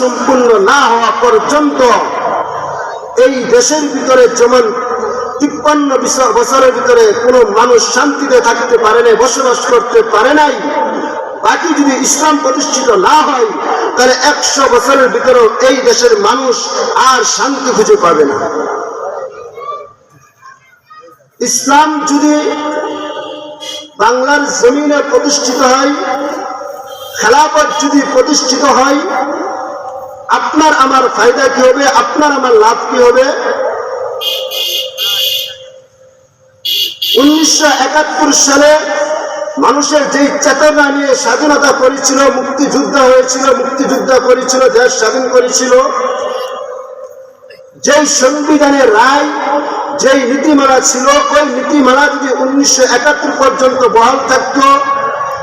সম্পূর্ণ না হওয়া পর্যন্ত এই দেশের ভিতরে যেমন তিপ্পান্ন বছরের ভিতরে কোনো মানুষ শান্তিতে থাকতে পারে নাই, বসবাস করতে পারে নাই, বাকি যদি ইসলাম প্রতিষ্ঠিত না হয়, তাহলে একশো বছরের ভিতরেও এই দেশের মানুষ আর শান্তি খুঁজে পাবে না। ইসলাম যদি বাংলার জমিনে প্রতিষ্ঠিত হয়, খেলাফত যদি প্রতিষ্ঠিত হয় আপনার আমার ফায়দা কি হবে? আপনার আমার লাভ কি হবে? উনিশশো একাত্তর সালে মানুষের যেই চেতনা নিয়ে স্বাধীনতা করেছিল, মুক্তিযুদ্ধ হয়েছিল, মুক্তিযুদ্ধ করেছিল, দেশ স্বাধীন করেছিল, যেই সংবিধানের রায়, যেই নীতিমালা ছিল, ওই নীতিমালা যদি উনিশশো একাত্তর পর্যন্ত বহাল থাকতো,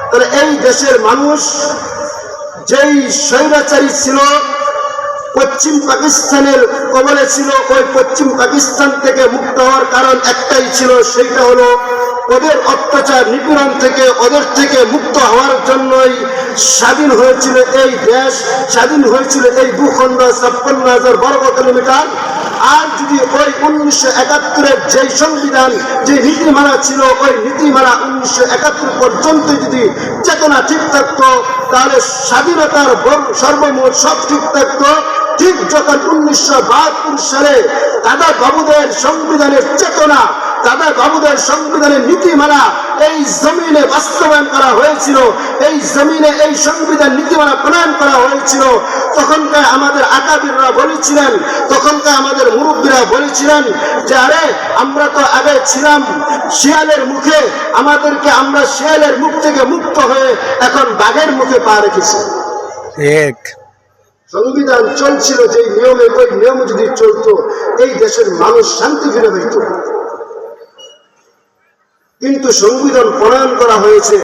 তাহলে এই দেশের মানুষ যেই স্বৈরাচারী ছিল পশ্চিম পাকিস্তানের কবলে ছিল, ওই পশ্চিম পাকিস্তান থেকে মুক্ত হওয়ার কারণ একটাই ছিল, সেইটা হলো ওদের অত্যাচার নিপীড়ন থেকে, ওদের থেকে মুক্ত হওয়ার জন্যই স্বাধীন হয়েছিল এই দেশ, স্বাধীন হয়েছিল এই ভূখণ্ড ছাপ্পান্ন হাজার বর্গ কিলোমিটার। আর যদি ওই উনিশশো একাত্তরের যে সংবিধান, যে নীতিমালা ছিল, ওই নীতিমালা উনিশশো একাত্তর পর্যন্ত যদি চেতনা ঠিক থাকতো তাহলে স্বাধীনতার সর্বমোট সব ঠিক থাকতো। ঠিক যখন উনিশশো বাহাত্তর সালে দাদা বাবুদের সংবিধানের চেতনা, দাদা বাবুদের সংবিধানের নীতিমালা এই জমিনে বাস্তবায়ন করা হয়েছিল এই জমিনে এই সংবিধান নীতিমালা প্রণয়ন করা হয়েছিল। তখনকার আমাদের আকাবিররা বলেছিলেন তখনকার আমাদের মুরব্বীরা বলেছিলেন যে আরে আমরা তো আগে ছিলাম শিয়ালের মুখে আমাদেরকে আমরা শিয়ালের মুখ থেকে মুক্ত হয়ে এখন বাঘের মুখে পা রেখেছি। সংবিধান চলছিল যে নিয়মে ওই নিয়ম যদি চলতো এই দেশের মানুষ শান্তি ফিরে পেত। কিন্তু সংবিধান প্রণয়ন করা হয়েছে।